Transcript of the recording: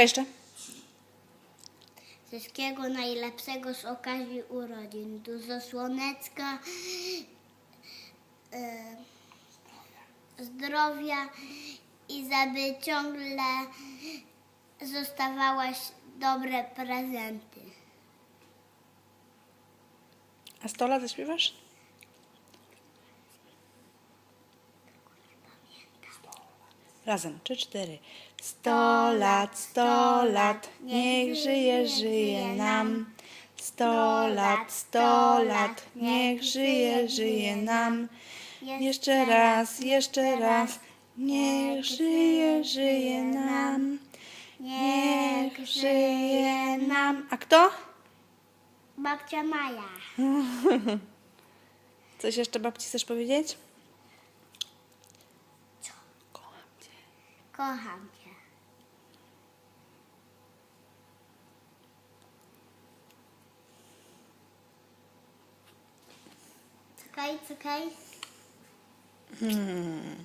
Czekaj jeszcze. Wszystkiego najlepszego z okazji urodzin. Dużo słoneczka, e, zdrowia i żeby ciągle zostawałaś dobre prezenty. A 100 lat zaśpiewasz? Razem, trzy, cztery. Sto lat, sto lat, niech żyje, żyje nam. Sto lat, sto lat, niech żyje, żyje nam. Jeszcze raz, jeszcze raz, niech żyje, żyje nam. Niech żyje nam. A kto? Babcia Maja. Coś jeszcze babci chcesz powiedzieć? Cię. Czekaj, czekaj. Hmm.